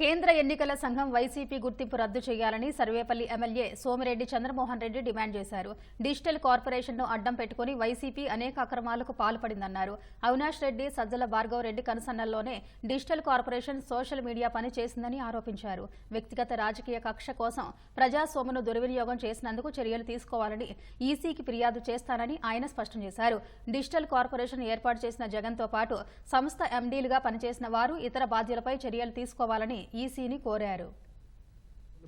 కేంద్ర ఎన్నికల సంఘం వైసీపీ గుర్తింపు రద్దు చేయాలని సర్వేపల్లి ఎమ్మెల్యే సోమిరెడ్డి చంద్రమోహన్ రెడ్డి డిమాండ్ చేశారు. డిజిటల్ కార్పొరేషన్ను అడ్డం పెట్టుకుని వైసీపీ అనేక అక్రమాలకు పాల్పడిందన్నారు. అవినాష్ రెడ్డి సజ్జల భార్గవ్ రెడ్డి కనుసన్నల్లోనే డిజిటల్ కార్పొరేషన్ సోషల్ మీడియా పని చేసిందని ఆరోపించారు. వ్యక్తిగత రాజకీయ కక్ష కోసం ప్రజాస్వామ్యను దుర్వినియోగం చేసినందుకు చర్యలు తీసుకోవాలని ఈసీకి ఫిర్యాదు చేస్తానని ఆయన స్పష్టం చేశారు. డిజిటల్ కార్పొరేషన్ ఏర్పాటు చేసిన జగన్తో పాటు సంస్థ ఎండీలుగా పనిచేసిన వారు ఇతర బాధ్యులపై చర్యలు తీసుకోవాలని ఈసీని కోరారు.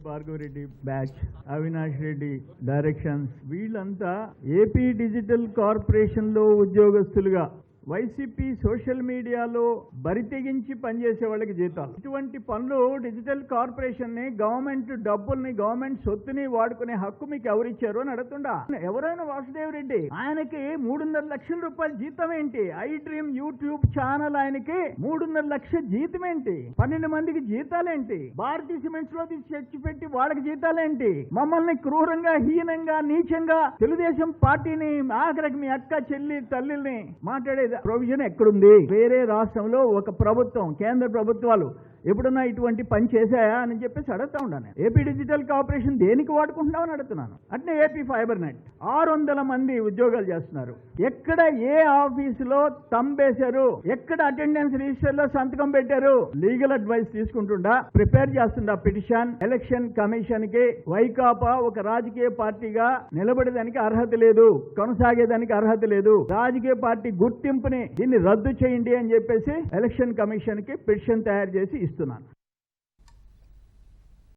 భార్గవ్ రెడ్డి బ్యాచ్ అవినాష్ రెడ్డి డైరెక్షన్స్ వీళ్ళంతా ఏపీ డిజిటల్ కార్పొరేషన్లో ఉద్యోగస్తులుగా వైసీపీ సోషల్ మీడియాలో బరితెగించి పనిచేసే వాళ్ళకి జీతాలు. ఇటువంటి పనులు డిజిటల్ కార్పొరేషన్ని గవర్నమెంట్ డబ్బుల్ని గవర్నమెంట్ సొత్తుని వాడుకునే హక్కు మీకు ఎవరిచ్చారు అని అడుగుతుండా? ఎవరైనా వాసుదేవ్ రెడ్డి ఆయనకి మూడున్నర లక్షల రూపాయల జీతం ఏంటి? ఐ డ్రీమ్ యూట్యూబ్ ఛానల్ ఆయనకి మూడున్నర లక్షల జీతం ఏంటి? పన్నెండు మందికి జీతాలేంటి భారతీయ సిమెంట్స్లో తీసి చర్చి పెట్టి వాళ్ళకి జీతాలేంటి మమ్మల్ని క్రూరంగా హీనంగా నీచంగా తెలుగుదేశం పార్టీని ఆఖరికి మీ అక్క చెల్లి తల్లిని మాట్లాడేది ప్రొవిజన్ ఎక్కడుంది? వేరే రాష్ట్రంలో ఒక ప్రభుత్వం కేంద్ర ప్రభుత్వాలు ఎప్పుడన్నా ఇటువంటి పని చేశాయా అని చెప్పేసి అడుగుతా ఉన్నాను ఏపీ డిజిటల్ కార్పొరేషన్ దేనికి వాడుకుంటున్నామని అడుగుతున్నాను. అంటే ఏపీ ఫైబర్ నెట్. ఆరు వందల మంది ఉద్యోగాలు చేస్తున్నారు. ఎక్కడ ఏ ఆఫీసులో తంబేశారు? ఎక్కడ అటెండెన్స్ రిజిస్టర్లో సంతకం పెట్టారు? లీగల్ అడ్వైస్ తీసుకుంటుండా? ప్రిపేర్ చేస్తుండా పిటిషన్? ఎలక్షన్ కమిషన్కి వైకాపా ఒక రాజకీయ పార్టీగా నిలబడేదానికి అర్హత లేదు. కొనసాగేదానికి అర్హత లేదు. రాజకీయ పార్టీ గుర్తింపుని దీన్ని రద్దు చేయండి అని చెప్పేసి ఎలక్షన్ కమిషన్కి పిటిషన్ తయారు చేసి الاجتماع